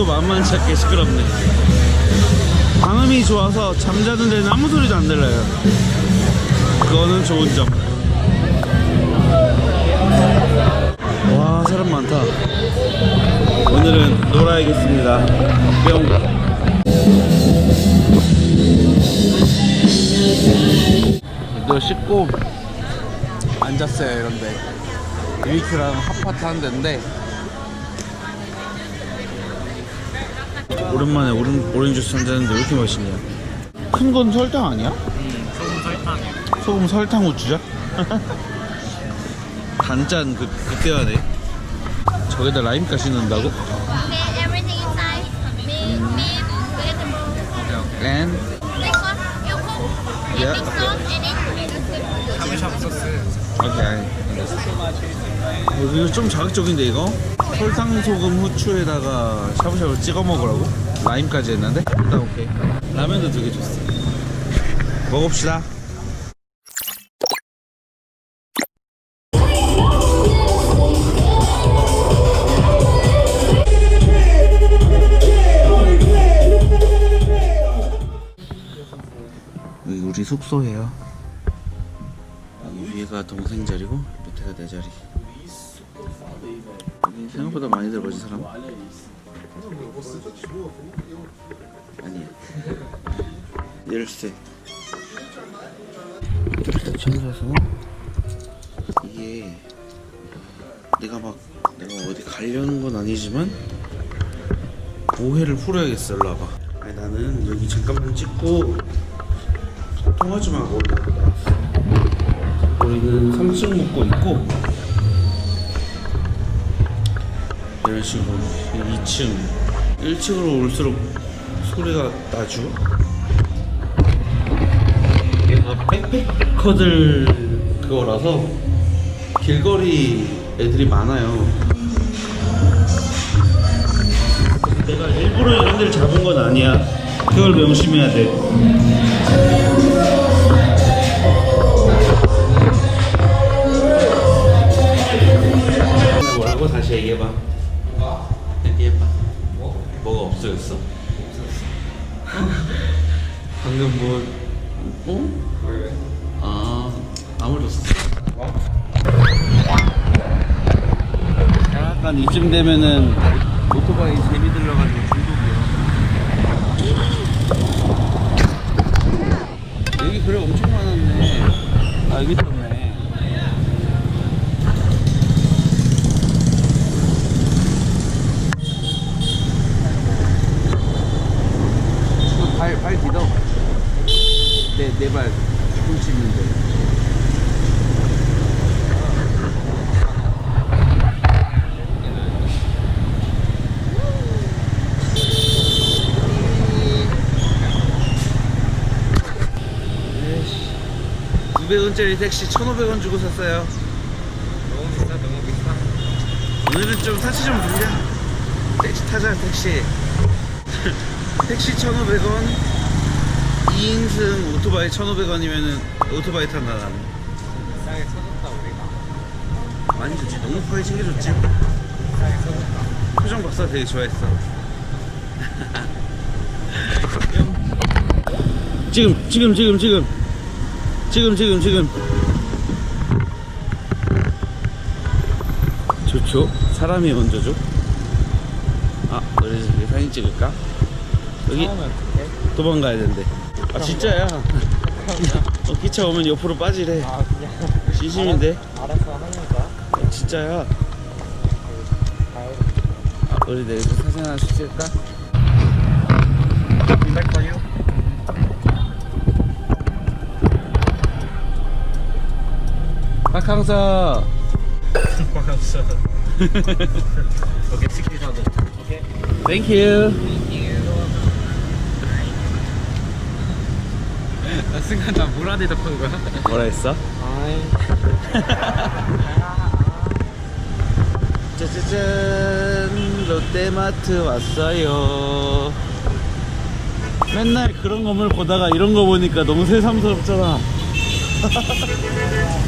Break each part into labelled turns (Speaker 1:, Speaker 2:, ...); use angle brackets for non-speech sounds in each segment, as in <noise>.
Speaker 1: 바깥도 만만치 않게 시끄럽네. 방음이 좋아서 잠자는 데는 아무 소리도 안 들려요. 그거는 좋은 점. 와 사람 많다. 오늘은 놀아야겠습니다. 뿅. 너 씻고 앉았어요 이런데. 유이큐랑 핫파트 한 데인데 오랜만에 오렌, 오렌지 주스 한잔했는데 왜 이렇게 맛있냐 큰 건 설탕 아니야? 소금 설탕이야 소금 설탕 후추자? 단짠 <laughs> 그, 그때 하네 저기다 라임까지 넣는다고?
Speaker 2: Okay, everything inside. Meat, meat, vegetable.
Speaker 1: 앤
Speaker 2: Next one, you cook.
Speaker 1: Yeah.
Speaker 2: Dipping sauce and it.
Speaker 3: 샤브샤브 소스
Speaker 1: 오케이 어, 이거 좀 자극적인데 이거? 설탕 소금 후추에다가 샤브샤브 찍어 먹으라고? 라임까지 했는데? 일단 오케이. 라면도 되게 줬어. 먹읍시다. 여기 우리 숙소예요. 위에가 동생 자리고 밑에가 내 자리. 생각보다 많이 들어가지 사람 아니야 열쇠. 이렇게 챙겨서 이게 내가 막 내가 어디 가려는 건 아니지만 오해를 풀어야겠어 일로 와봐. 아니 나는 여기 잠깐만 찍고 통화 좀 하고. 우리는 3층 묵고 있고 이런 식으로 2층. 1층으로 올수록 소리가 나죠? 얘가 백패커들 그거라서 길거리 애들이 많아요. 내가 일부러 이런 데를 잡은 건 아니야. 그걸 명심해야 돼. 뭐라고? 다시. 얘기해봐. 뭐? 뭐가 없어졌어? 방금 뭐? 어? 왜? 아 아무렇어. 약간 이쯤 되면은 오토바이 재미 들려가지고 중독이야. 여기 그래 엄청 많았네. 아 여기 있었네. 발, 발 디뎌. 내, 내 발, 뒤꿈치 있는데. 에이씨. 900원짜리 택시 1,500원 주고 샀어요.
Speaker 3: 너무 비싸 너무 비싸
Speaker 1: 오늘은 좀 타치 좀 불려. 택시 타자, 택시. <laughs> 택시 1,500원, 2인승 오토바이 1,500원이면은 오토바이 탄다, 나는.
Speaker 3: 비싸게 쳐줬다 우리가
Speaker 1: 많이 좋지. 너무 크게 챙겨줬지.
Speaker 3: 비싸게 쳐줬다
Speaker 1: 표정 박사 되게 좋아했어. <laughs> 지금, 지금, 지금, 지금. 지금, 지금, 지금. 좋죠? 사람이 먼저죠? 아, 우리 저기 사진 찍을까? 여기? 도망가야 된대. 아, 진짜야. 어, 기차 오면 옆으로 빠지래.
Speaker 3: 아 그냥
Speaker 1: 진심인데?
Speaker 3: 알아서 거야?
Speaker 1: 어, 진짜야.
Speaker 3: 가요
Speaker 1: 아, 우리 내일도 사진 하나씩 찍을까? 강사. <laughs>
Speaker 3: 오케이, 치킨 사도. 오케이.
Speaker 1: Thank you.
Speaker 3: 나 순간 나 물안에 덮은 거야.
Speaker 1: 뭐라 했어? 짜자잔 롯데마트 왔어요. 맨날 그런 건물 보다가 이런 거 보니까 너무 새삼스럽잖아. <laughs>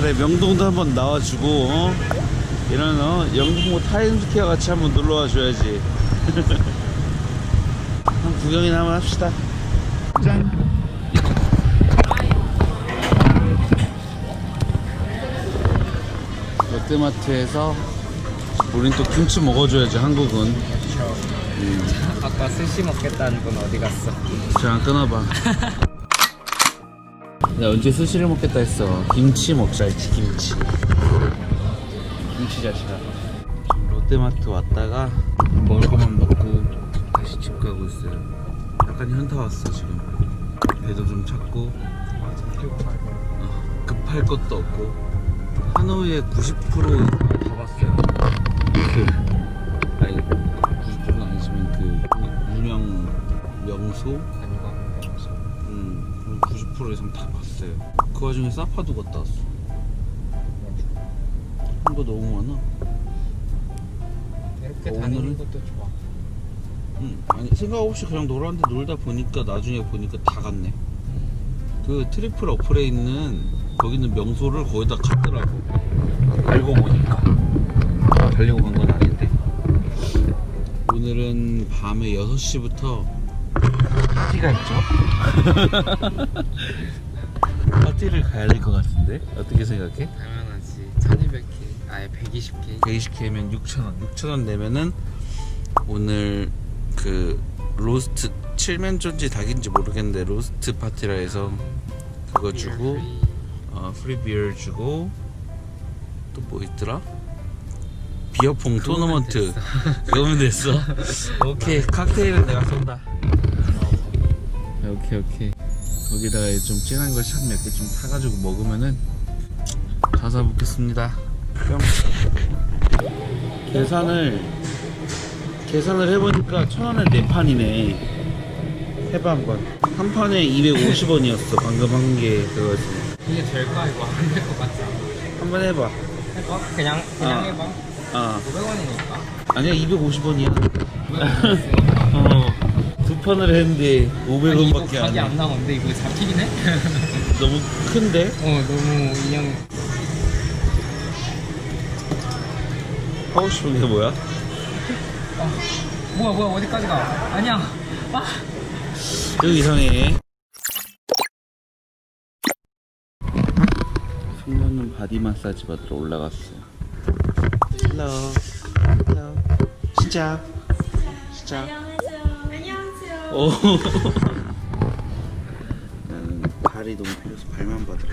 Speaker 1: 그래 명동도 한번 나와주고 어? 이런 어 영등포 타임스퀘어 같이 한번 놀러와 줘야지. <laughs> 한 구경이나 한번 합시다. 짠. 롯데마트에서 우린 또 김치 먹어줘야지 한국은
Speaker 3: 아까 스시 먹겠다는 건 어디 갔어?
Speaker 1: 저랑 끊어봐 <laughs> 내가 언제 스시를 먹겠다 했어. 김치 먹자 했지 김치. 김치 자식아. 롯데마트 왔다가 먹을 것만 먹고 다시 집 가고 있어요. 약간 현타 왔어 지금. 배도 좀 찼고. 어, 급할 것도 없고. 하노이의 90%다 봤어요. 그 아니 90%는 아니지만 그 유명 명소 음, 90% 이상 다 봤어요. 그 와중에 사파도 갔다 왔어. 한거 너무 많아.
Speaker 3: 이렇게
Speaker 1: 오늘은-
Speaker 3: 다니는 것도 좋아.
Speaker 1: 응. 아니 생각 없이 그냥 놀았는데 놀다 보니까 나중에 보니까 다 갔네. 그 트리플 어플에 있는 거기는 명소를 거의 다 갔더라고. 알고 보니까. 달리고 간 건 아닌데. 오늘은 밤에 6시부터 파티가 있죠? <laughs> 파티를 가야 될 것 같은데? 어떻게 생각해?
Speaker 3: 당연하지. 1200K. 아예 120K.
Speaker 1: 120K면 6,000원. 6,000원 내면은 오늘 그 로스트 칠면조인지 닭인지 모르겠는데 로스트 파티라 해서 그거 주고 어, 프리 비어 주고 또 뭐 있더라? 비어퐁 토너먼트 그거면 됐어 <laughs> 오케이 칵테일은 내가 쏜다 오케이 오케이 거기다가 좀 진한 거샷몇 개 좀 타가지고 먹으면은 가사 붓겠습니다 뿅 계산을 계산을 해보니까 천 원에 네 판이네 해봐 한번 한 판에 250원이었어 방금 한 게 그거지
Speaker 3: 이게 될까? 이거 안 될 것 같지 않아?
Speaker 1: 한번 해봐
Speaker 3: 해봐. 그냥, 그냥
Speaker 1: 아.
Speaker 3: 해봐.
Speaker 1: 아
Speaker 3: 500원이니까.
Speaker 1: 아니야 250원이야 <laughs> 어 두 판을 했는데 500원밖에
Speaker 3: 각이
Speaker 1: 안해
Speaker 3: 안 나오는데 이거 잡히긴 해? <laughs>
Speaker 1: 너무 큰데?
Speaker 3: 어, 너무 이형
Speaker 1: 하고 싶은 게 뭐야?
Speaker 3: 뭐야 뭐야 어디까지 가? 아니야. 아.
Speaker 1: 여기 이상해 승모는 바디 마사지 받으러 올라갔어요 헬로 헬로 시작 시작 오 나는 발이 너무 필요해서 발만 받으러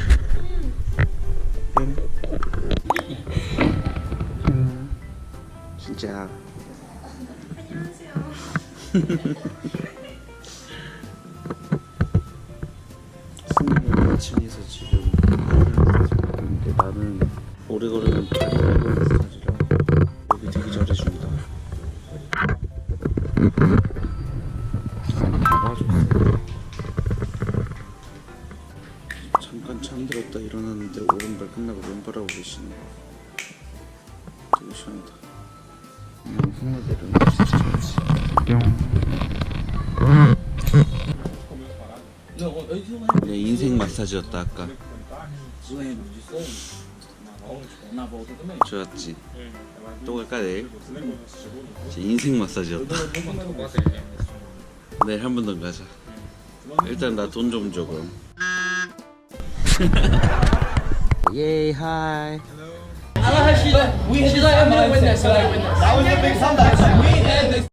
Speaker 1: 뿅 뿅. 진짜. 승모는 아침에서 지금 근데 나는 오래 걸으면 발이 오른발 끝나고 왼발하고 계시네 되게 시원하다 그냥 승모대로 내 인생 마사지였다 아까. 좋았지. 또 갈까 내일? 제 인생 마사지였다. 내일 한 번 더 가자. 일단 나 돈 좀 줘 그럼 <laughs> Yay, hi. Hello. I
Speaker 3: love how she, we, she's like, I'm gonna win this, I'm gonna win this. That was a big comeback. We and this.